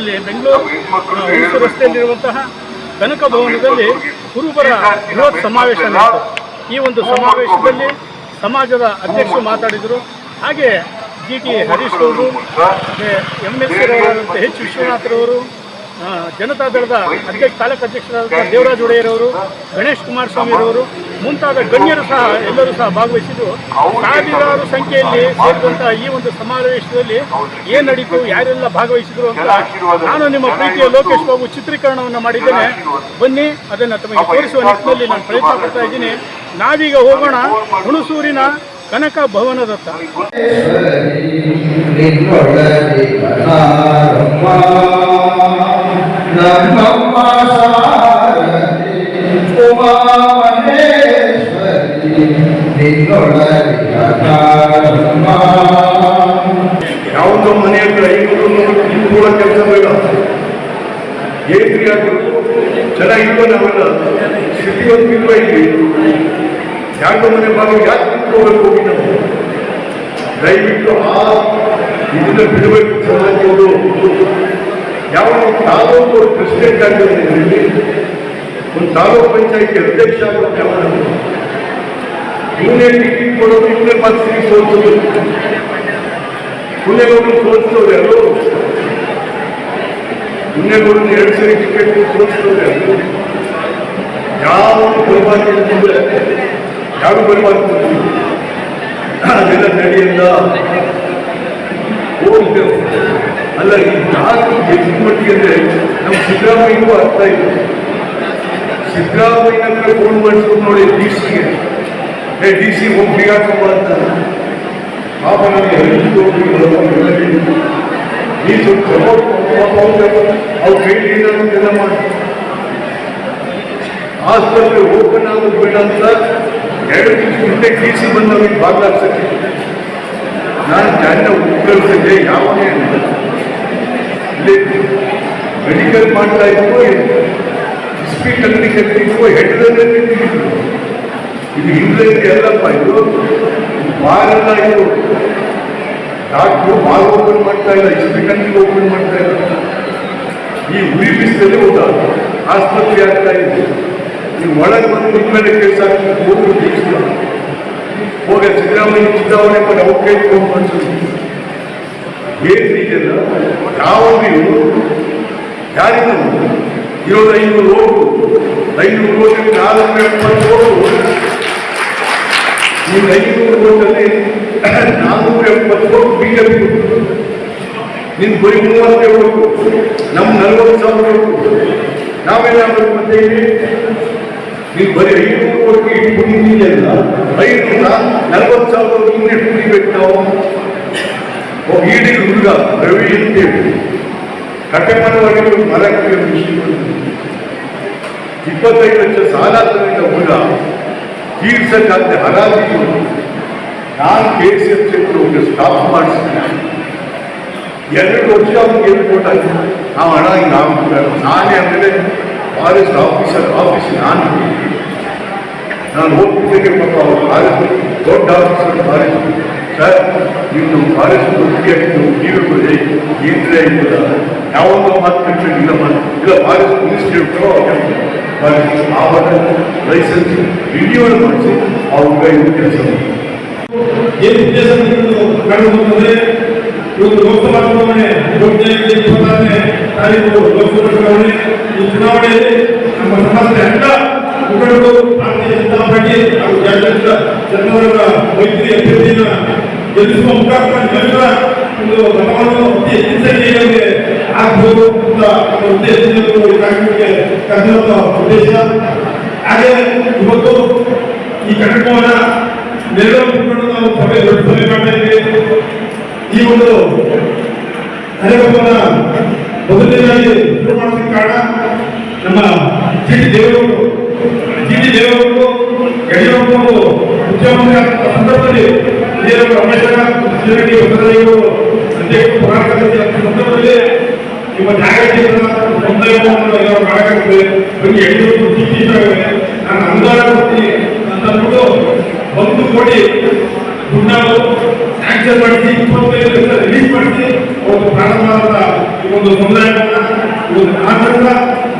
ಭವನದಲ್ಲಿ ಬೆಂಗಳೂರು ರಸ್ತೆಯಲ್ಲಿರುವಂತಹ ಕನಕ ಭವನದಲ್ಲಿ ಕುರುಬರ ಬೃಹತ್ ಸಮಾವೇಶ ನಡೆಯಿತು. ಈ ಒಂದು ಸಮಾವೇಶದಲ್ಲಿ ಸಮಾಜದ ಅಧ್ಯಕ್ಷರು ಮಾತಾಡಿದರು. ಹಾಗೆ ಜಿ ಟಿ ಹರೀಶ್ ಅವರು ಮತ್ತೆ ಎಂ ಎಲ್ ಅವರಾದಂಥ ಎಚ್ ವಿಶ್ವನಾಥರವರು ಆ, ಜನತಾದಳದ ಅಧ್ಯಕ್ಷ ತಾಲೂಕು ಅಧ್ಯಕ್ಷರಾದಂಥ ದೇವರಾಜ್ ಒಡೆಯರವರು ಗಣೇಶ್ ಕುಮಾರಸ್ವಾಮಿರವರು ಮುಂತಾದ ಗಣ್ಯರು ಸಹ ಎಲ್ಲರೂ ಸಹ ಭಾಗವಹಿಸಿದ್ದು ಸಾವಿರಾರು ಸಂಖ್ಯೆಯಲ್ಲಿ ಸೇರಿದಂತಹ ಈ ಒಂದು ಸಮಾವೇಶದಲ್ಲಿ ಏನ್ ನಡೀತು ಯಾರೆಲ್ಲ ಭಾಗವಹಿಸಿದ್ರು ಅಂತ ನಾನು ನಿಮ್ಮ ಪ್ರೀತಿಯ ಲೋಕೇಶ್ ಬಾಬು ಚಿತ್ರೀಕರಣವನ್ನು ಮಾಡಿದ್ದೇನೆ. ಬನ್ನಿ ಅದನ್ನು ತಮಗೆ ತೋರಿಸುವ ನಿಟ್ಟಿನಲ್ಲಿ ನಾನು ಪ್ರಯತ್ನ ಪಡ್ತಾ ಇದ್ದೀನಿ. ನಾವೀಗ ಹೋಗೋಣ ಹುಣಸೂರಿನ ಕನಕ ಭವನದತ್ತ. ಯಾವುದೋ ಮನೆ ಹತ್ರ ಐನೂರು ಕೂಡ ಕೆಲಸ ಬೇಡ ಏನ್ರಿ ಆಗ್ಬೇಕು ಚೆನ್ನಾಗಿಲ್ವ ನಾವೆಲ್ಲ ಸ್ಥಿತಿ ಒಂದು ಇಲ್ವ ಇಲ್ಲಿ ಯಾಕೋ ಮನೆ ಬಾಗಿಲು ಯಾಕೆ ನಿಂತ್ಕೋಬೇಕು ಹೋಗಿ ನಾವು ದಯವಿಟ್ಟು ಆ ಇದನ್ನ ಬಿಡಬೇಕು ಸಮಾಜಗಳು ಯಾವ ತಾಲೂಕು ಪ್ರೆಸಿಡೆಂಟ್ ಆಗಿರೋದ್ರಲ್ಲಿ ಒಂದು ತಾಲೂಕು ಪಂಚಾಯತಿ ಅಧ್ಯಕ್ಷ ಆಗುತ್ತೆ ಯಾವ ಇವನೇ ಟಿಕೆಟ್ ಕೊಡೋದು ಇವನೇ ಮತ್ತೆ ಸೋಲ್ಸೋದು. ಪುಣ್ಯಗೌಡರು ಸೋಲಿಸಿದವ್ರು ಯಾರು? ಪುಣ್ಯಗೌಡರು ಎರಡು ಸರಿ ಟಿಕೆಟ್ ಸೋಲಿಸಿದವ್ರು ಯಾರು? ಯಾವ ಬರಬಾರ್ದು ಯಾರು ಬರಬಾರ್ದು? ಅದೆಲ್ಲ ನಡೆಯಲ್ಲ. ಹೋಗ್ತೇವೆ. ಅಲ್ಲ, ಈ ಜಾತಿ ಎಷ್ಟು ಮಟ್ಟಿಗೆ ಅಂದ್ರೆ ನಮ್ಮ ಸಿದ್ದರಾಮಯ್ಯಗೂ ಅರ್ಥ ಇಲ್ಲ. ಸಿದ್ದರಾಮಯ್ಯ ಹತ್ರ ಫೋನ್ ಮಾಡಿಸ್ಕೊಂಡು ನೋಡಿ ಡಿ ಸಿಗೆ ಏ ಡಿ ಸಿ ಹೋಗಿ ಬಿಗಾಡ್ಕೊಂಬ ಅಂತ. ಪಾಪ ನನಗೆ ಹೆಲ್ತ್ ನೀ ಸ್ವಲ್ಪ ಸಪೋರ್ಟ್ ಅವ್ರು ಕೈಲಿ ಏನಾಗುತ್ತೆಲ್ಲ ಮಾಡಿ. ಆಸ್ಪತ್ರೆ ಓಪನ್ ಆಗೋದು ಬೇಡ ಅಂತ ಎರಡು ದಿವಸ ಮುಂದೆ ಡಿ ಸಿ ಬಂದವರಿಗೆ ಭಾಗವಹಿಸಕ್ಕೆ ನಾನು ಜನ ಉತ್ಕಳಿಸಿದ್ದೆ ಯಾವನೇ ಇಲ್ಲಿ ಮೆಡಿಕಲ್ ಮಾಡ್ತಾ ಇದ್ರು ಹಾಸ್ಪಿಟಲ್ ಕಟ್ಟಿದ್ರು ಹೆಡ್ದಲ್ಲೇ ನಿಂತಿದ್ರು ಇದು ಇಂಗ್ಲೆಂಡ್ ಎಲ್ಲಪ್ಪ ಇದು ಬಾರಲ್ಲ ಇದು ಡಾಕ್ಟ್ರು ಬಾಲ್ ಓಪನ್ ಮಾಡ್ತಾ ಇಲ್ಲ ಹಾಸ್ಪಿಟಲ್ಗೆ ಓಪನ್ ಮಾಡ್ತಾ ಇಲ್ಲ ಈ ಉರಿ ಬಿಸಿಲಲ್ಲಿ ಹೋದ ಆಸ್ಪತ್ರೆ ಆಗ್ತಾ ಇದೆ ನೀವು ಒಳಗೆ ಬಂದು ನಿಮ್ಮ ಮೇಲೆ ಕೆಲಸ ಹೋಗಿ ದೀಕ್ಷಿತ ಹೋಗ ಸಿದ್ದರಾಮಯ್ಯ ಚುನಾವಣೆ ಮಾಡಿ ಅವ್ರ ಕೈ ಮಾಡ್ಸೋದು ಏನ್ ಇದೆಯಲ್ಲ ಯಾವ ನೀವು ಯಾರಿಗೂ ಇರೋದು ಐನೂರು ಓಟು. ಐನೂರು ಓಟಿಗೆ ನಾಲ್ಕು ಎಪ್ಪತ್ತು ನೀವು ಐನೂರು ಓಟಲ್ಲಿ ನಾನ್ನೂರ ಎಪ್ಪತ್ತು ಓಟು ಪಿ ನಿನ್ ಬರೀ ಮೂವತ್ತೇ ಓಟು. ನಮ್ಮ ನಲ್ವತ್ತು ಸಾವಿರ ಓಟು. ನಾವೆಲ್ಲ ಮತ್ತೆ ಇಲ್ಲಿ ನೀವು ಬರೀ ಐನೂರು ಕೋಟಿ ಇಟ್ಟು ಕುಡಿದೀಯಲ್ಲ ಐನೂರ ನಲ್ವತ್ತು ಸಾವಿರ ಇನ್ನೇ ಕುಡಿಬೇಕು ನಾವು? ಒಬ್ಬ ಈಡಿ ಹುಡುಗ ರವಿ ಅಂತೇಳಿ ಕಟ್ಟೆಮನವರೆಗೆ ಮರಕ್ಕೆ ಇಪ್ಪತ್ತೈದು ಲಕ್ಷ ಸಾಲ ತಗೊಂಡ ಹುಡುಗ ತೀರ್ಸಕ್ಕಾಗದೆ ಹರಾಜಿಗೆ ನಾನು K C F sector stop ಮಾಡಿಸ್ತೀನಿ ಎರಡು ವರ್ಷ ಅವ್ನಿಗೆ ಏನು ಕೊಟ್ಟಾಗ ನಾವು ಹಣ ಹಿಂಗೆ ಆಗ್ಬಿಟ್ಟಾಗ ನಾನೇ ಆಮೇಲೆ ಫಾರೆಸ್ಟ್ ಆಫೀಸರ್ ಆಫೀಸ್ ನಾನು ನಾನು ಹೋಗ್ತಿದ್ದೇನೆ ಪಾಪ ಅವ್ರು ಫಾರೆಸ್ಟ್ ದೊಡ್ಡ ಆಫೀಸರ್ ಫಾರೆಸ್ಟ್ ಸರ್, ಇನ್ನು ಬಹಳಷ್ಟು ಫಾರೆಸ್ಟ್ ಒಟ್ಟಿಗೆ ನೀವು ಎಂಬುದ ಯಾವೊಂದು ಮಾತು ಇಲ್ಲ ಮಾತು ಇಲ್ಲ ಬಹಳಷ್ಟು ಇರ್ತಾರೋ ಫಾರೆಸ್ಟ್ ಆವಾಗ ಲೈಸೆನ್ಸ್ ರಿನ್ಯೂವಲ್ ಮಾಡಿಸಿ ಅವ್ರ ಕೈ ಕೆಲಸ ಏನು ಉದ್ದೇಶ ಚುನಾವಣೆ ಇಪ್ಪತ್ತೈದು ಇಪ್ಪತ್ತಾರನೇ ತಾರೀಕು ಲೋಕಸಭಾ ಚುನಾವಣೆ. ಈ ಚುನಾವಣೆಯಲ್ಲಿ ನಮ್ಮ ಸಮಸ್ಯೆ ಎಲ್ಲ ಮುಖಂಡರು ಭಾರತೀಯ ಜನತಾ ಪಾರ್ಟಿ ಹಾಗೂ ಜಾಗೃತ ಜನವರ ಮೈತ್ರಿ ಅಭ್ಯರ್ಥಿಯನ್ನು ಒಂದು ಮತವನ್ನು ಅತಿ ಹೆಚ್ಚಿನ ಸಂಖ್ಯೆಯಲ್ಲಿ ಆಗ್ಬೋದು ಅಂತ ಉದ್ದೇಶ. ಹಾಗೆ ಇವತ್ತು ಈ ಕಾರ್ಯಕ್ರಮವನ್ನ ನೆರವೇರಿಸಿಕೊಂಡು ನಾವು ಕಾರಣ ನಮ್ಮ ಜಿ ಜಿ ಟಿ ದೇವೇಗೌಡರು ಯಡಿಯೂರಪ್ಪ ಅವರು ಮುಖ್ಯಮಂತ್ರಿ ಸಂದರ್ಭದಲ್ಲಿ ಹಿರಿಯರು ರಮೇಶ್ ಶಿವರೆಡ್ಡಿ ಹೊಸದೇವರು ಅಧ್ಯಕ್ಷ ಆದ ಸಂದರ್ಭದಲ್ಲಿ ನಿಮ್ಮ ನ್ಯಾಯಾಧೀಶರ ಸಮುದಾಯವನ್ನು ಎಲ್ಲ ಮಾಡಬೇಕಾಗ್ತದೆ ಬಗ್ಗೆ ಯಡಿಯೂರಪ್ಪ ಚಿಂತಿಸಿದ್ದಾರೆ ನಾನು ಅನುದಾನ ಕೊಡ್ತೀನಿ ಒಂದು ಕೋಟಿ ದುಡ್ಡನ್ನು ಸ್ಯಾಂಕ್ಷನ್ ಮಾಡಿಸಿ ಇಪ್ಪತ್ತೈದು ಲಕ್ಷ ರಿಲೀಸ್ ಮಾಡಿಸಿ ಅವರು ಪ್ರಾರಂಭವಾದ ಈ ಒಂದು ಸಮುದಾಯವನ್ನು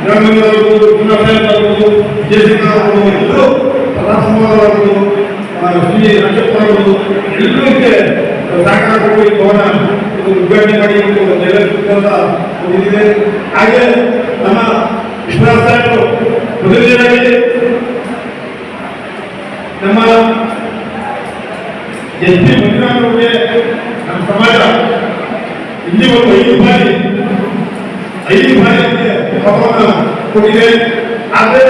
ಗ್ರಾಮೀಣರಾಗ್ಬೋದು ಜೆಸಿನ ಆಗ್ಬೋದು ಎಲ್ಲರೂ ಸದಾಸಮಾನರಾಗ್ಬೋದು ಶ್ರೀ ನಕ್ಷತ್ರ ಆಗ್ಬೋದು ಎಲ್ಲರೂ ಸಹಕಾರ ಕೊಟ್ಟು ಉದ್ಘಾಟನೆ ಮಾಡಿ ನೆರವೇರಿಸಿದಂತ ಇದಿದೆ ಹಾಗೆ ನಮ್ಮ ವಿಶ್ವನಾಥ್ ಸಾಹೇಬರು ನಮ್ಮ ಎಸ್ ಪಿ ಮಂಜುನಾಥ್ ಅವರಿಗೆ ನಮ್ಮ ಸಮಾಜ ಇಲ್ಲಿ ಒಂದು ಐದು ಬಾರಿ ಐದು ಬಾರಿ ಪತ್ರವನ್ನು ಕೊಟ್ಟಿದೆ ಆದ್ರೆ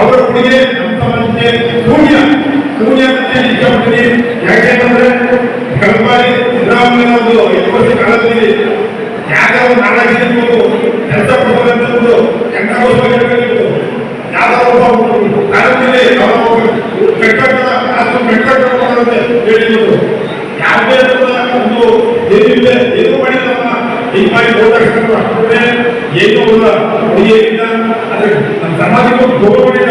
ಅವರ ಕೊಡುಗೆ ನಮ್ಮ ಸಮಾಜಕ್ಕೆ ಶೂನ್ಯ. ಶೂನ್ಯ ಇಷ್ಟಪಡ್ತೀನಿ ಯಾಕೆಂದ್ರೆ ಕಳೆದ ಬಾರಿ ಸಿದ್ದರಾಮಯ್ಯ ಒಂದು ಐದು ವರ್ಷ ಕಾಲದಲ್ಲಿ ಯಾಕೆ ಒಂದು ನಾಡಾಗಿರ್ಬೋದು ಕೆಲಸ ಕೊಡಬೇಕಂತ ಒಂದು ಹೆಂಗಾಗೋಸ್ಕರ ಯಾವ್ದಾವ ಒಬ್ಬ ಕಾಲದಲ್ಲಿ ಕಟ್ಟಡ ಕಟ್ಟಡ ಹೇಳಿದ್ರು. ಯಾವುದೇ ಒಂದು ಏನಿಲ್ಲ ಏನು ಮಾಡಿಲ್ಲ ಈ ಬಾರಿ ಹೋದಾಗ ಏನು ಇಲ್ಲ. ಅದ್ರ ನಮ್ಮ ಸಮಾಜಕ್ಕೆ ಗೌರವವಿಲ್ಲ.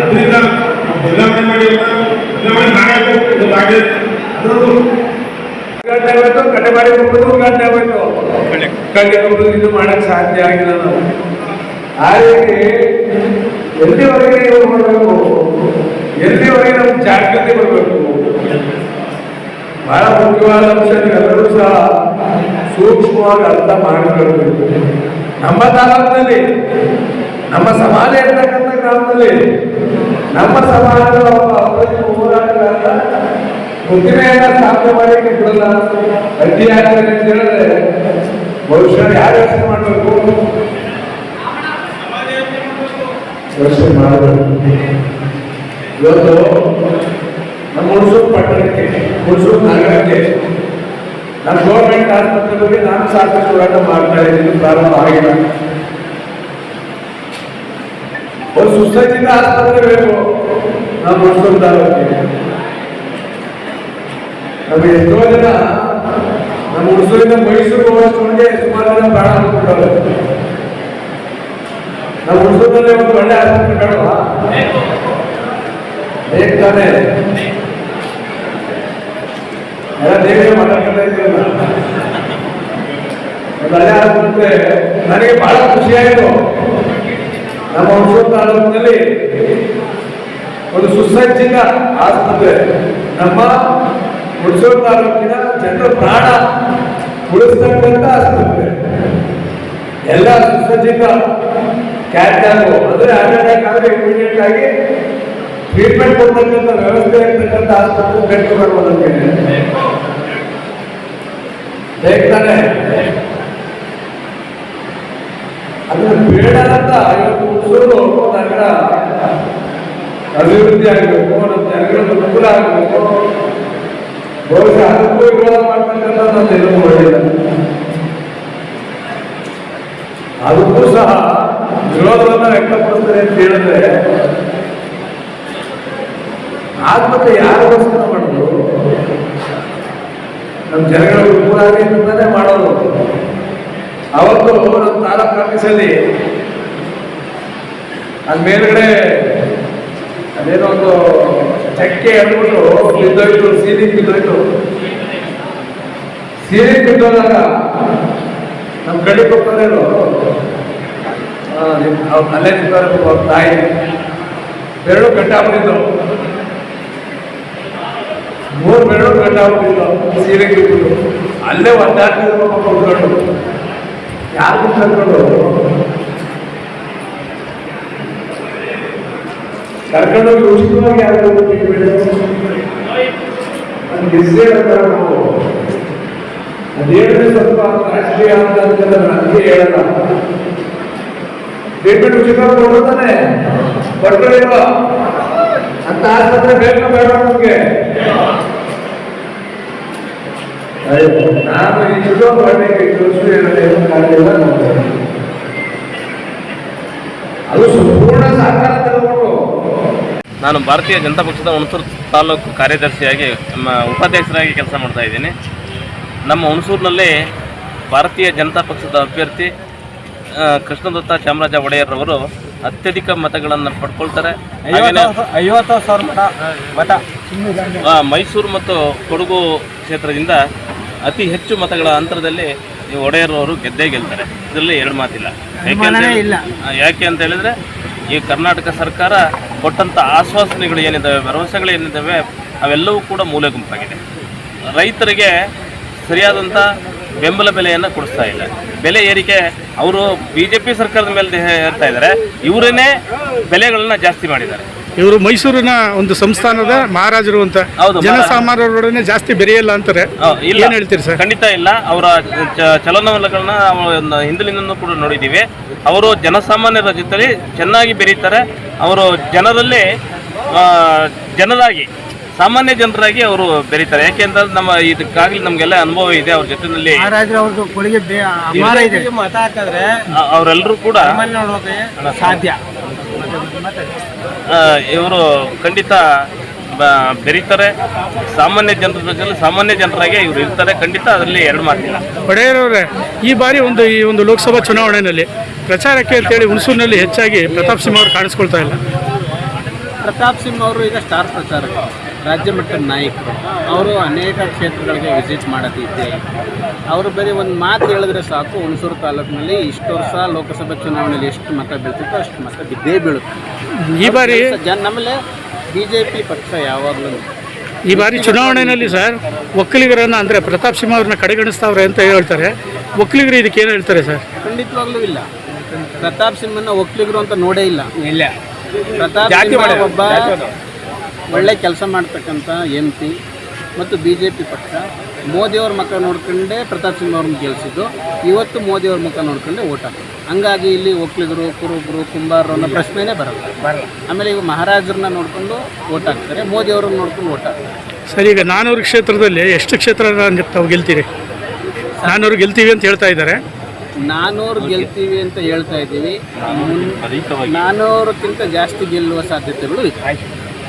ಅದರಿಂದ ಮಾಡಿ ಬದಲಾವಣೆ ಮಾಡಬೇಕು ಆಗಿದೆ ಕಳ್ಳಿ ಹೋಗ್ಬೋದು ಇದು ಮಾಡಕ್ ಸಾಧ್ಯ ಆಗಿಲ್ಲ ನಾವು. ಆ ರೀತಿ ಎಲ್ಲಿವರೆಗೆ ನೀವು ಮಾಡಬೇಕು ಎಲ್ಲಿವರೆಗೆ ನಮ್ಗೆ ಜಾಗೃತಿ ಬರಬೇಕು ಬಹಳ ಮುಖ್ಯವಾದ ಅಂಶ ಎಲ್ಲರೂ ಸಹ ಸೂಕ್ಷ್ಮವಾಗಿ ಅರ್ಥ ಮಾಡಿಕೊಳ್ಬೇಕು ನಮ್ಮ ತಾಲೂಕಿನಲ್ಲಿ ನಮ್ಮ ಸಮಾಜ ಇರ್ತಕ್ಕಂಥ ಗ್ರಾಮದಲ್ಲಿ ನಮ್ಮ ಸಮಾಜದ ಒಬ್ಬ ಅಭಿವೃದ್ಧಿ ಹೋರಾಟಗಾರ ಪ್ರತಿಮೆಯನ್ನ ಸ್ಥಾಪನೆ ಮಾಡಲಿಕ್ಕೆ ಬಿಡಲ್ಲ ಅಡ್ಡಿ ಆಗ್ತದೆ ಅಂತ ಹೇಳಿದ್ರೆ, ಬಹುಶಃ ಯಾರು ಯೋಚನೆ ಮಾಡಬೇಕು? ಯೋಚನೆ ಮಾಡಬೇಕು. ಇವತ್ತು ನಮ್ಮ ಹುಣಸೂರು ಪಟ್ಟಣಕ್ಕೆ, ಹುಣಸೂರು ನಗರಕ್ಕೆ ನಮ್ಮ ಗೌರ್ಮೆಂಟ್ ಆಸ್ಪತ್ರೆ ಬಗ್ಗೆ ನಾನು ಸಾಕಷ್ಟು ಹೋರಾಟ ಮಾಡ್ತಾ ಇದ್ದೀನಿ, ಪ್ರಾರಂಭ ಆಗಿಲ್ಲ. ಒಂದು ಸುಸಜ್ಜಿತ ಆಸ್ಪತ್ರೆ ಬೇಕು. ನಾವು ಮನಸ್ಸೊಂದು ತಾಲೂಕಿಗೆ. ನಮಗೆ ಎಷ್ಟೋ ಜನ ನಮ್ಮ ಹುಣಸೂರಿಂದ ಮೈಸೂರು ಹೋಗೋಷ್ಟೊಂದೇ ಸುಮಾರು ಜನ ಪ್ರಾಣ ಹಾಕ್ಬಿಟ್ಟವ್ರೆ. ನಮ್ಮ ಒಂದು ಒಳ್ಳೆ ಆಸ್ಪತ್ರೆ ಬೇಡವಾ ಬೇಕು ಆಸ್ಪತ್ರೆ ನನಗೆ ಬಹಳ ಖುಷಿಯಾಯಿತು. ನಮ್ಮ ಹುಣಸೂರು ತಾಲೂಕಿನಲ್ಲಿ ಒಂದು ಸುಸಜ್ಜಿತ ಆಸ್ಪತ್ರೆ. ನಮ್ಮ ಹುಣಸೂರು ತಾಲೂಕಿನ ಜನರ ಪ್ರಾಣ ಉಳಿಸ್ತಕ್ಕಂಥ ಆಸ್ಪತ್ರೆ. ಎಲ್ಲ ಸುಸಜ್ಜಿತ ಕ್ಯಾಟ್ಯಾಗು ಅಂದ್ರೆ ಅಟ್ಯಾಕ್ ಆದ್ರೆ ಇಮಿಡಿಯೇಟ್ ಆಗಿ ಟ್ರೀಟ್ಮೆಂಟ್ ಕೊಡ್ತಕ್ಕಂಥ ವ್ಯವಸ್ಥೆ ಇರ್ತಕ್ಕಂಥ ಆಸ್ಪತ್ರೆ ಬೇಕು ಬರುವುದಕ್ಕೆ ಬೇಕ್ತಾನೆ ಅದನ್ನ ಬೇಡ ಅಂತ ಇವತ್ತು ಹುಣಸೂರು ನಗರ ಅಭಿವೃದ್ಧಿ ಆಗಬೇಕು ನಮ್ಮ ಜನಗಳಿಗೆ ಅನುಕೂಲ ಆಗಬೇಕು. ಬಹುಶಃ ಅದಕ್ಕೂ ವಿರೋಧ ಮಾಡ್ತಕ್ಕಂಥ ನಾನು ಎಲ್ಲೂ ಅದಕ್ಕೂ ಸಹ ವಿರೋಧವನ್ನ ವ್ಯಕ್ತಪಡಿಸ್ತಾರೆ ಅಂತ ಹೇಳಿದ್ರೆ, ಆತ್ಮಹತ್ಯೆ ಯಾರಿಗೋಸ್ಕರ ನಮ್ಮ ಜನಗಳು ಆಗಲಿ ಅಂತಾನೆ ಮಾಡೋದು. ಅವತ್ತು ನಮ್ಮ ತಾಲೂಕು ಆಫೀಸಲ್ಲಿ ಅದ್ ಮೇಲ್ಗಡೆ ಅದೇನೋ ಒಂದು ಚಕ್ಕೆ ಹೇಳ್ಬಿಟ್ಟು ಬಿದ್ದೋಯ್ತು ಸೀಲಿಂಗ್ ಬಿದ್ದೋಯ್ತು. ಸೀಲಿಂಗ್ ಬಿದ್ದೋದಾಗ ನಮ್ಮ ಕಡೆ ಕೊಪ್ಪರೇನು ಅವ್ರು ಅಲ್ಲೇ ಅವ್ರ ತಾಯಿ. ಎರಡು ಕಟ್ಟಾಗ್ಬಿಟ್ಟಿದ್ದು ಮೂರು ಬೆರಳು ಕಟ್ಟಾಗ್ಬಿಟ್ಟಿದ್ದು ಸೀರೆಗೆ ಅಲ್ಲೇ ಒದ್ದಾಡ್ತಿದ್ರು ಪಾಪ ಕುತ್ಕೊಂಡು ಯಾರು ಕರ್ಕೊಂಡು? ಕರ್ಕೊಂಡೋಗಿ ಉಚಿತವಾಗಿ ಯಾರು ಬಿಸಿ ಅಂತ ಸ್ವಲ್ಪ ರಾಜಕೀಯ ಅಂತ ಅಂತೆಲ್ಲ ನನಗೆ ಹೇಳಲ್ಲ. ಟ್ರೀಟ್ಮೆಂಟ್ ಉಚಿತವಾಗಿ ಕೊಡ್ತಾನೆ ಬಟ್ಟೆ ಅಂತ ಆಸ್ಪತ್ರೆ ಬೇಕು ಬೇಡ ನಮಗೆ. ನಾನು ಈ ಮಾಡಲಿಕ್ಕೆ ಏನು ಅದು ಸಂಪೂರ್ಣ ಸಹಕಾರ ತಗೊಂಡು ನಾನು ಭಾರತೀಯ ಜನತಾ ಪಕ್ಷದ ಹುಣಸೂರು ತಾಲೂಕು ಕಾರ್ಯದರ್ಶಿಯಾಗಿ ನಮ್ಮ ಉಪಾಧ್ಯಕ್ಷರಾಗಿ ಕೆಲಸ ಮಾಡ್ತಾ ಇದ್ದೀನಿ. ನಮ್ಮ ಹುಣಸೂರಿನಲ್ಲಿ ಭಾರತೀಯ ಜನತಾ ಪಕ್ಷದ ಅಭ್ಯರ್ಥಿ ಕೃಷ್ಣದತ್ತ ಚಾಮರಾಜ ಒಡೆಯರ್ರವರು ಅತ್ಯಧಿಕ ಮತಗಳನ್ನು ಪಡ್ಕೊಳ್ತಾರೆ. ಮೈಸೂರು ಮತ್ತು ಕೊಡಗು ಕ್ಷೇತ್ರದಿಂದ ಅತಿ ಹೆಚ್ಚು ಮತಗಳ ಅಂತರದಲ್ಲಿ ನೀವು ಒಡೆಯರವರು ಗೆದ್ದೇ ಗೆಲ್ತಾರೆ. ಇದರಲ್ಲಿ ಎರಡು ಮಾತಿಲ್ಲ. ಯಾಕೆ ಅಂತ ಹೇಳಿ- ಯಾಕೆ ಅಂತ ಹೇಳಿದ್ರೆ ಈ ಕರ್ನಾಟಕ ಸರ್ಕಾರ ಕೊಟ್ಟಂಥ ಆಶ್ವಾಸನೆಗಳು ಏನಿದ್ದಾವೆ ಭರವಸೆಗಳು ಏನಿದ್ದಾವೆ ಅವೆಲ್ಲವೂ ಕೂಡ ಮೂಲೆ ಗುಂಪಾಗಿದೆ. ರೈತರಿಗೆ ಸರಿಯಾದಂಥ ಬೆಂಬಲ ಬೆಲೆಯನ್ನು ಕೊಡಿಸ್ತಾ ಇಲ್ಲ. ಬೆಲೆ ಏರಿಕೆ ಅವರು ಬಿ ಜೆ ಪಿ ಸರ್ಕಾರದ ಮೇಲೆ ಹೇಳ್ತಾ ಇದ್ದಾರೆ. ಇವರನ್ನೇ ಬೆಲೆಗಳನ್ನ ಜಾಸ್ತಿ ಮಾಡಿದ್ದಾರೆ. ಇವರು ಮೈಸೂರಿನ ಒಂದು ಸಂಸ್ಥಾನದ ಮಹಾರಾಜರು ಅಂತ. ಜನಸಾಮಾನ್ಯರೊಡನೆ ಜಾಸ್ತಿ ಬೆರೆಯಲ್ಲ ಅಂತಾರೆ. ಏನ್ ಹೇಳ್ತೀರಿ ಸರ್? ಖಂಡಿತ ಇಲ್ಲ. ಅವರ ಚ- ಹಿಂದಿನಿಂದ ಕೂಡ ನೋಡಿದ್ದೀವಿ ಅವರು ಜನಸಾಮಾನ್ಯರ ಜೊತೆ ಚೆನ್ನಾಗಿ ಬೆರೀತಾರೆ. ಅವರು ಜನರಲ್ಲಿ ಜನರಾಗಿ ಸಾಮಾನ್ಯ ಜನರಾಗಿ ಅವರು ಬೆರೀತಾರೆ. ಯಾಕೆಂದ್ರೆ ನಮ್ಮ ಇದಕ್ಕಾಗಲಿ ನಮ್ಗೆಲ್ಲ ಅನುಭವ ಇದೆ ಅವ್ರ ಜೊತೆಯಲ್ಲಿ ಅವರೆಲ್ಲರೂ ಕೂಡ ಸಾಧ್ಯ. ಇವರು ಖಂಡಿತ ಬ- ಬೆರೀತಾರೆ. ಸಾಮಾನ್ಯ ಜನರ ಜೊತೆ ಸಾಮಾನ್ಯ ಜನರಾಗೆ ಇವರು ಇರ್ತಾರೆ. ಖಂಡಿತ ಅದರಲ್ಲಿ ಎರಡು ಮಾತಿಲ್ಲ. ಒಡೆಯರವರೇ ಈ ಬಾರಿ ಒಂದು ಈ ಒಂದು ಲೋಕಸಭಾ ಚುನಾವಣೆಯಲ್ಲಿ ಪ್ರಚಾರಕ್ಕೆ ಅಂತೇಳಿ ಹುಣಸೂರಿನಲ್ಲಿ ಹೆಚ್ಚಾಗಿ ಪ್ರತಾಪ್ ಸಿಂಹ ಅವರು ಕಾಣಿಸ್ಕೊಳ್ತಾ ಇಲ್ಲ. ಪ್ರತಾಪ್ ಸಿಂಹ ಅವರು ಈಗ ಸ್ಟಾರ್ ಪ್ರಚಾರಕ. ರಾಜ್ಯ ಮಟ್ಟದ ನಾಯಕರು ಅವರು ಅನೇಕ ಕ್ಷೇತ್ರಗಳಿಗೆ ವಿಸಿಟ್ ಮಾಡದಿದ್ದೆ. ಅವರು ಬರೀ ಒಂದು ಮಾತು ಹೇಳಿದ್ರೆ ಸಾಕು ಹುಣಸೂರು ತಾಲೂಕಿನಲ್ಲಿ ಇಷ್ಟು ವರ್ಷ ಲೋಕಸಭೆ ಚುನಾವಣೆಯಲ್ಲಿ ಎಷ್ಟು ಮತ ಬೀಳ್ತಿತ್ತೋ ಅಷ್ಟು ಮತ ಬಿದ್ದೇ ಬೀಳುತ್ತೆ. ಈ ಬಾರಿ ಜನ ನಮ್ಮಲ್ಲೇ ಬಿ ಜೆ ಪಿ ಪಕ್ಷ ಯಾವಾಗಲೂ ಈ ಬಾರಿ ಚುನಾವಣೆಯಲ್ಲಿ ಸರ್ ಒಕ್ಕಲಿಗರನ್ನ ಅಂದರೆ ಪ್ರತಾಪ್ ಸಿಂಹ ಅವ್ರನ್ನ ಕಡೆಗಣಿಸ್ತಾವ್ರೆ ಅಂತ ಹೇಳ್ತಾರೆ. ಒಕ್ಕಲಿಗರು ಇದಕ್ಕೆ ಏನು ಹೇಳ್ತಾರೆ ಸರ್? ಖಂಡಿತವಾಗ್ಲೂ ಇಲ್ಲ. ಪ್ರತಾಪ್ ಸಿಂಹನ ಒಕ್ಕಲಿಗರು ಅಂತ ನೋಡೇ ಇಲ್ಲ. ಇಲ್ಲ. ಪ್ರತಾಪ್ ಸಿಂಹ ಒಬ್ಬ ಒಳ್ಳೆ ಕೆಲಸ ಮಾಡ್ತಕ್ಕಂಥ ಎಂ ಪಿ ಮತ್ತು ಬಿ ಜೆ ಪಿ ಪಕ್ಷ. ಮೋದಿಯವ್ರ ಮುಖ ನೋಡ್ಕೊಂಡೇ ಪ್ರತಾಪ್ ಸಿಂಗ್ ಅವ್ರನ್ನ ಗೆಲ್ಸಿದ್ದು. ಇವತ್ತು ಮೋದಿಯವ್ರ ಮುಖ ನೋಡ್ಕೊಂಡೇ ಓಟ್ ಹಾಕೋದು ಹಂಗಾಗಿ ಇಲ್ಲಿ ಒಕ್ಕಲಿಗರು ಕುರುಬರು ಕುಂಬಾರರು ಅನ್ನೋ ಪ್ರಶ್ನೆನೇ ಬರಲ್ಲ. ಬರಲ್ಲ ಆಮೇಲೆ ಇವು ಮಹಾರಾಜರನ್ನ ನೋಡಿಕೊಂಡು ಓಟ್ ಹಾಕ್ತಾರೆ. ಮೋದಿಯವ್ರನ್ನ ನೋಡ್ಕೊಂಡು ಓಟ್ ಹಾಕ್ತಾರೆ. ಸರ್ ಈಗ ನಾನೂರು ಕ್ಷೇತ್ರದಲ್ಲಿ ಎಷ್ಟು ಕ್ಷೇತ್ರ ತಾವು ಗೆಲ್ತೀರಿ? ನಾನೂರು ಗೆಲ್ತೀವಿ ಅಂತ ಹೇಳ್ತಾ ಇದ್ದಾರೆ. ನಾನೂರು ಗೆಲ್ತೀವಿ ಅಂತ ಹೇಳ್ತಾ ಇದ್ದೀವಿ. ನಾನೂರಕ್ಕಿಂತ ಜಾಸ್ತಿ ಗೆಲ್ಲುವ ಸಾಧ್ಯತೆಗಳು ಇದೆ.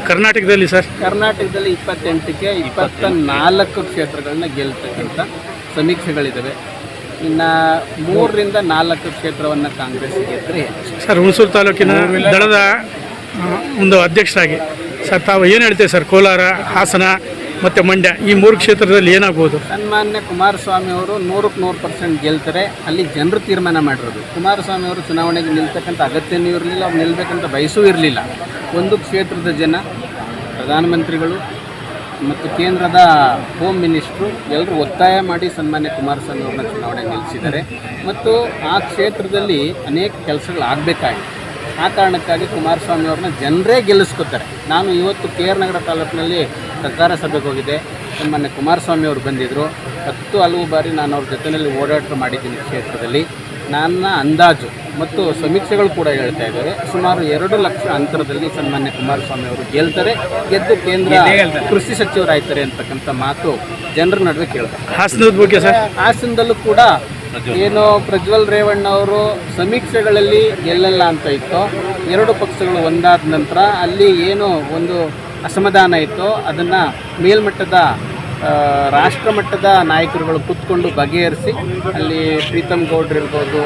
ಕರ್ನಾಟಕದಲ್ಲಿ ಸರ್? ಕರ್ನಾಟಕದಲ್ಲಿ ಇಪ್ಪತ್ತೆಂಟಕ್ಕೆ ಇಪ್ಪತ್ತ ನಾಲ್ಕು ಕ್ಷೇತ್ರಗಳನ್ನ ಗೆಲ್ತಕ್ಕಂಥ ಸಮೀಕ್ಷೆಗಳಿದ್ದಾವೆ ಇನ್ನು ಮೂರರಿಂದ ನಾಲ್ಕು ಕ್ಷೇತ್ರವನ್ನು ಕಾಂಗ್ರೆಸ್ ಗೆದ್ದರೆ ಸರ್ ಹುಣಸೂರು ತಾಲೂಕಿನ ದಳದ ಒಂದು ಅಧ್ಯಕ್ಷರಾಗಿ. ಸರ್ ತಾವು ಏನು ಹೇಳ್ತೀವಿ ಸರ್? ಕೋಲಾರ ಹಾಸನ ಮತ್ತು ಮಂಡ್ಯ, ಈ ಮೂರು ಕ್ಷೇತ್ರದಲ್ಲಿ ಏನಾಗ್ಬೋದು? ಸನ್ಮಾನ್ಯ ಕುಮಾರಸ್ವಾಮಿ ಅವರು ನೂರಕ್ಕೆ ನೂರು ಪರ್ಸೆಂಟ್ ಗೆಲ್ತಾರೆ. ಅಲ್ಲಿ ಜನರು ತೀರ್ಮಾನ ಮಾಡಿರೋದು. ಕುಮಾರಸ್ವಾಮಿ ಅವರು ಚುನಾವಣೆಗೆ ನಿಲ್ತಕ್ಕಂಥ ಅಗತ್ಯನೂ ಇರಲಿಲ್ಲ, ಅವ್ರು ನಿಲ್ಬೇಕಂತ ಬಯಸೂ ಇರಲಿಲ್ಲ. ಒಂದು ಕ್ಷೇತ್ರದ ಜನ, ಪ್ರಧಾನಮಂತ್ರಿಗಳು ಮತ್ತು ಕೇಂದ್ರದ ಹೋಮ್ ಮಿನಿಸ್ಟ್ರು ಎಲ್ಲರೂ ಒತ್ತಾಯ ಮಾಡಿ ಸನ್ಮಾನ್ಯ ಕುಮಾರಸ್ವಾಮಿ ಅವ್ರನ್ನ ಚುನಾವಣೆಗೆ ನಿಲ್ಲಿಸಿದ್ದಾರೆ ಮತ್ತು ಆ ಕ್ಷೇತ್ರದಲ್ಲಿ ಅನೇಕ ಕೆಲಸಗಳು ಆಗಬೇಕಾಗಿದೆ ಆ ಕಾರಣಕ್ಕಾಗಿ ಕುಮಾರಸ್ವಾಮಿ ಅವ್ರನ್ನ ಜನರೇ ಗೆಲ್ಲಿಸ್ಕೊತಾರೆ. ನಾನು ಇವತ್ತು ಕೆ ಆರ್ ನಗರ ತಾಲೂಕಿನಲ್ಲಿ ಪ್ರಚಾರ ಸಭೆಗೆ ಹೋಗಿದ್ದೆ ನಮ್ಮನ್ನು ಕುಮಾರಸ್ವಾಮಿ ಅವರು ಬಂದಿದ್ದರು ಹತ್ತು ಹಲವು ಬಾರಿ ನಾನು ಅವ್ರ ಜೊತೆಯಲ್ಲಿ ಓಡಾಟ ಮಾಡಿದ್ದೀನಿ ಕ್ಷೇತ್ರದಲ್ಲಿ. ನನ್ನ ಅಂದಾಜು ಮತ್ತು ಸಮೀಕ್ಷೆಗಳು ಕೂಡ ಹೇಳ್ತಾ ಇದ್ದಾರೆ. ಸುಮಾರು ಎರಡು ಲಕ್ಷ ಅಂತರದಲ್ಲಿ ಸನ್ಮಾನ್ಯ ಕುಮಾರಸ್ವಾಮಿ ಅವರು ಗೆಲ್ತಾರೆ ಗೆದ್ದು ಕೇಂದ್ರ ಕೃಷಿ ಸಚಿವರಾಯ್ತಾರೆ ಅಂತಕ್ಕಂಥ ಮಾತು ಜನರ ನಡುವೆ ಕೇಳ್ತಾರೆ. ಹಾಸನದ ಬಗ್ಗೆ ಸರ್. ಹಾಸನದಲ್ಲೂ ಕೂಡ ಏನು ಪ್ರಜ್ವಲ್ ರೇವಣ್ಣ ಅವರು ಸಮೀಕ್ಷೆಗಳಲ್ಲಿ ಗೆಲ್ಲಲ್ಲ ಅಂತ ಇತ್ತು. ಎರಡು ಪಕ್ಷಗಳು ಒಂದಾದ ನಂತರ ಅಲ್ಲಿ ಏನು ಒಂದು ಅಸಮಾಧಾನ ಇತ್ತು. ಅದನ್ನು ಮೇಲ್ಮಟ್ಟದ ರಾಷ್ಟ್ರಮಟ್ಟದ ರಾಷ್ಟ್ರ ಮಟ್ಟದ ನಾಯಕರುಗಳು ಕೂತ್ಕೊಂಡು ಬಗೆಹರಿಸಿ, ಅಲ್ಲಿ ಪ್ರೀತಮ್ ಗೌಡ್ರು ಇರ್ಬೋದು,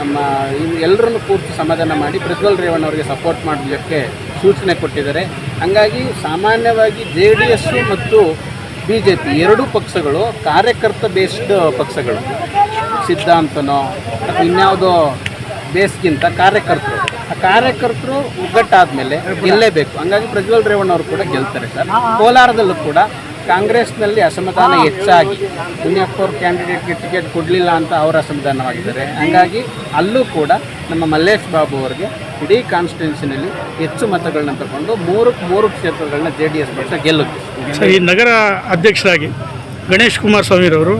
ನಮ್ಮ ಇನ್ನು ಎಲ್ಲರನ್ನು ಕೂರ್ತು ಸಮಾಧಾನ ಮಾಡಿ ಪ್ರಜ್ವಲ್ ರೇವಣ್ಣ ಅವರಿಗೆ ಸಪೋರ್ಟ್ ಮಾಡಲಿಕ್ಕೆ ಸೂಚನೆ ಕೊಟ್ಟಿದ್ದಾರೆ. ಹಂಗಾಗಿ ಸಾಮಾನ್ಯವಾಗಿ ಜೆ ಡಿ ಎಸ್ಸು ಮತ್ತು ಬಿ ಜೆ ಪಿ ಎರಡೂ ಪಕ್ಷಗಳು ಕಾರ್ಯಕರ್ತ ಬೇಸ್ಡ್ ಪಕ್ಷಗಳು. ಸಿದ್ಧಾಂತನೋ, ಅಥವಾ ಇನ್ಯಾವುದೋ ಬೇಸ್ಗಿಂತ ಕಾರ್ಯಕರ್ತರು. ಕಾರ್ಯಕರ್ತರು ಒಗ್ಗಟ್ಟಾದ್ಮೇಲೆ ಗೆಲ್ಲೇಬೇಕು ಹಂಗಾಗಿ ಪ್ರಜ್ವಲ್ ರೇವಣ್ಣ ಅವರು ಕೂಡ ಗೆಲ್ತಾರೆ ಸರ್. ಕೋಲಾರದಲ್ಲೂ ಕೂಡ ಕಾಂಗ್ರೆಸ್ನಲ್ಲಿ ಅಸಮಾಧಾನ ಹೆಚ್ಚಾಗಿ ಮುನಿಯಪ್ಪ ಅವ್ರ ಕ್ಯಾಂಡಿಡೇಟ್ಗೆ ಟಿಕೆಟ್ ಕೊಡಲಿಲ್ಲ ಅಂತ ಅವರು ಅಸಮಾಧಾನವಾಗಿದ್ದಾರೆ. ಹಂಗಾಗಿ ಅಲ್ಲೂ ಕೂಡ ನಮ್ಮ ಮಲ್ಲೇಶ್ ಬಾಬು ಅವರಿಗೆ ಇಡೀ ಕಾನ್ಸ್ಟಿಟ್ಯೂನ್ಸಿನಲ್ಲಿ ಹೆಚ್ಚು ಮತಗಳನ್ನ ತಗೊಂಡು ಮೂರು ಮೂರು ಕ್ಷೇತ್ರಗಳನ್ನ ಜೆ ಡಿ ಎಸ್ ಪಕ್ಷ ಗೆಲ್ಲುತ್ತೆ. ಸರ್, ಈ ನಗರ ಅಧ್ಯಕ್ಷರಾಗಿ ಗಣೇಶ್ ಕುಮಾರ್ ಸ್ವಾಮಿರವರು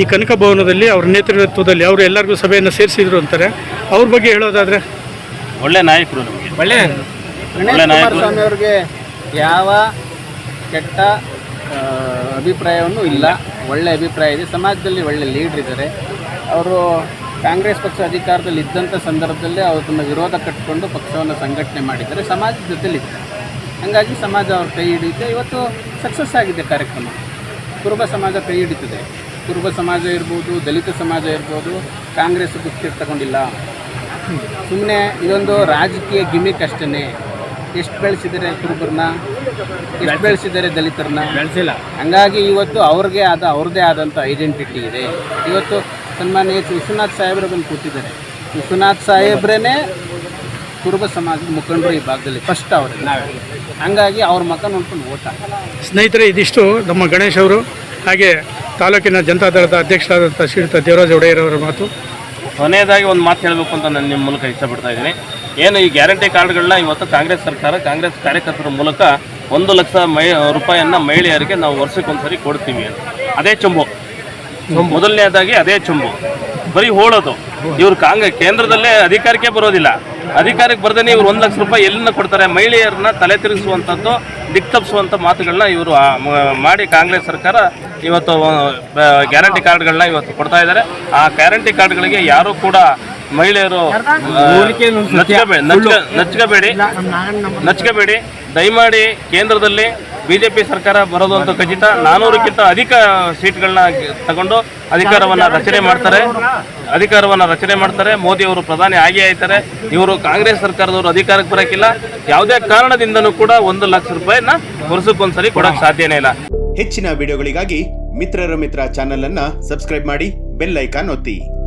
ಈ ಕನಕ ಭವನದಲ್ಲಿ ಅವ್ರ ನೇತೃತ್ವದಲ್ಲಿ ಅವರು ಎಲ್ಲರಿಗೂ ಸಭೆಯನ್ನು ಸೇರಿಸಿದ್ರು ಅಂತಾರೆ. ಅವ್ರ ಬಗ್ಗೆ ಹೇಳೋದಾದರೆ? ಒಳ್ಳೆ ನಾಯಕರು ನಮಗೆ. ಒಳ್ಳೆ ಒಳ್ಳೆ ನಾಯಕರು. ಸ್ವಾಮಿ ಅವ್ರಿಗೆ ಯಾವ ಕೆಟ್ಟ ಅಭಿಪ್ರಾಯವನ್ನು ಇಲ್ಲ. ಒಳ್ಳೆ ಅಭಿಪ್ರಾಯ ಇದೆ. ಸಮಾಜದಲ್ಲಿ ಒಳ್ಳೆ ಲೀಡರ್ ಇದ್ದಾರೆ. ಅವರು ಕಾಂಗ್ರೆಸ್ ಪಕ್ಷ ಅಧಿಕಾರದಲ್ಲಿ ಇದ್ದಂಥ ಸಂದರ್ಭದಲ್ಲಿ ಅವರು ತಮ್ಮ ವಿರೋಧ ಕಟ್ಟಿಕೊಂಡು ಪಕ್ಷವನ್ನು ಸಂಘಟನೆ ಮಾಡಿದ್ದಾರೆ. ಸಮಾಜದ ಜೊತೆಲಿ ಹಾಗಾಗಿ ಸಮಾಜ ಅವ್ರ ಕೈ ಹಿಡಿಯುತ್ತೆ. ಇವತ್ತು ಸಕ್ಸಸ್ ಆಗಿದೆ ಕಾರ್ಯಕ್ರಮ. ಕುರುಬ ಸಮಾಜ ಕೈ ಹಿಡಿತದೆ. ಕುರುಬ ಸಮಾಜ ಇರ್ಬೋದು ದಲಿತ ಸಮಾಜ ಇರ್ಬೋದು ಕಾಂಗ್ರೆಸ್ ಗುತ್ತಿಗೆ ತಗೊಂಡಿಲ್ಲ. ಸುಮ್ಮನೆ ಇದೊಂದು ರಾಜಕೀಯ ಗಿಮಿಕ್ ಅಷ್ಟೇ ಎಷ್ಟು ಬೆಳೆಸಿದ್ದಾರೆ ಕುರುಬರನ್ನ ಎಷ್ಟು ಬೆಳೆಸಿದ್ದಾರೆ ದಲಿತರನ್ನ? ಬೆಳೆಸಿಲ್ಲ. ಹಂಗಾಗಿ ಇವತ್ತು ಅವ್ರಿಗೆ ಆದ ಅವ್ರದೇ ಆದಂಥ ಐಡೆಂಟಿಟಿ ಇದೆ. ಇವತ್ತು ಸನ್ಮಾನ್ಯ ಎಚ್ ವಿಶ್ವನಾಥ್ ಸಾಹೇಬ್ರ ಬಂದು ಕೂತಿದ್ದಾರೆ. ವಿಶ್ವನಾಥ್ ಸಾಹೇಬ್ರೇ ಕುರುಬ ಸಮಾಜದ ಮುಖಂಡರು ಈ ಭಾಗದಲ್ಲಿ ಫಸ್ಟ್ ಅವರೇ. ಹಂಗಾಗಿ ಅವ್ರ ಮಕ್ಕ ನೋಡ್ಕೊಂಡು ಓಟ. ಸ್ನೇಹಿತರೆ ಇದಿಷ್ಟು ನಮ್ಮ ಗಣೇಶ್ ಅವರು ಹಾಗೆ ತಾಲೂಕಿನ ಜನತಾದಳದ ಅಧ್ಯಕ್ಷರಾದಂಥ ಶ್ರೀಯುತ ದೇವರಾಜ ಒಡೆಯರವರ ಅವರ ಮಾತು. ಕೊನೆಯದಾಗಿ ಒಂದು ಮಾತು ಹೇಳಬೇಕು ಅಂತ ನಾನು ನಿಮ್ಮ ಮೂಲಕ ಇಷ್ಟಪಡ್ತಾ ಇದ್ದೀನಿ. ಏನು ಈ ಗ್ಯಾರಂಟಿ ಕಾರ್ಡ್ಗಳನ್ನ ಇವತ್ತು ಕಾಂಗ್ರೆಸ್ ಸರ್ಕಾರ ಕಾಂಗ್ರೆಸ್ ಕಾರ್ಯಕರ್ತರ ಮೂಲಕ ಒಂದು ಲಕ್ಷ ಮೈ ರೂಪಾಯಿಯನ್ನು ಮಹಿಳೆಯರಿಗೆ ನಾವು ವರ್ಷಕ್ಕೊಂದ್ಸರಿ ಕೊಡ್ತೀವಿ ಅಂತ. ಅದೇ ಚುಂಬು. ಮೊದಲನೇದಾಗಿ ಅದೇ ಚುಂಬು. ಬರೀ ಹೋಳೋದು. ಇವರು ಕಾಂಗ್ರೆಸ್ ಕೇಂದ್ರದಲ್ಲೇ ಅಧಿಕಾರಕ್ಕೆ ಬರೋದಿಲ್ಲ. ಅಧಿಕಾರಕ್ಕೆ ಬರ್ದೇನೆ ಇವರು ಒಂದು ಲಕ್ಷ ರೂಪಾಯಿ ಎಲ್ಲಿಂದ ಕೊಡ್ತಾರೆ? ಮಹಿಳೆಯರನ್ನ ತಲೆ ತಿರುಗಿಸುವಂಥದ್ದು ದಿಕ್ತಪ್ಪಿಸುವಂಥ ಮಾತುಗಳನ್ನ ಇವರು ಮಾಡಿ ಕಾಂಗ್ರೆಸ್ ಸರ್ಕಾರ ಇವತ್ತು ಗ್ಯಾರಂಟಿ ಕಾರ್ಡ್ಗಳನ್ನ ಇವತ್ತು ಕೊಡ್ತಾ ಇದ್ದಾರೆ. ಆ ಗ್ಯಾರಂಟಿ ಕಾರ್ಡ್ಗಳಿಗೆ ಯಾರು ಕೂಡ ಮಹಿಳೆಯರು ನಚ್ಕೋಬೇಡಿ ನಚ್ಕ- ನಚ್ಕೋಬೇಡಿ. ನಚ್ಕೋಬೇಡಿ. ದಯಮಾಡಿ ಕೇಂದ್ರದಲ್ಲಿ ಬಿಜೆಪಿ ಸರ್ಕಾರ ಬರೋದು ಅಂತ ಖಚಿತ. ನಾನೂರಕ್ಕಿಂತ ಅಧಿಕ ಸೀಟ್ಗಳನ್ನ ತಗೊಂಡು ಅಧಿಕಾರವನ್ನ ರಚನೆ ಮಾಡ್ತಾರೆ. ಅಧಿಕಾರವನ್ನ ರಚನೆ ಮಾಡ್ತಾರೆ. ಮೋದಿ ಅವರು ಪ್ರಧಾನಿ ಆಗಿ ಆಯ್ತಾರೆ. ಇವರು ಕಾಂಗ್ರೆಸ್ ಸರ್ಕಾರದವರು ಅಧಿಕಾರಕ್ಕೆ ಬರೋಕ್ಕಿಲ್ಲ ಯಾವುದೇ ಕಾರಣದಿಂದನೂ ಕೂಡ ಒಂದು ಲಕ್ಷ ರೂಪಾಯಿನ ವರ್ಷಕ್ಕೊಂದ್ಸರಿ ಕೊಡಕ್ ಸಾಧ್ಯನೇ ಇಲ್ಲ. ಹೆಚ್ಚಿನ ವಿಡಿಯೋಗಳಿಗಾಗಿ ಮಿತ್ರರ ಮಿತ್ರ ಚಾನೆಲ್ ಅನ್ನ ಸಬ್ಸ್ಕ್ರೈಬ್ ಮಾಡಿ ಬೆಲ್ ಐಕಾನ್ ಒತ್ತಿ.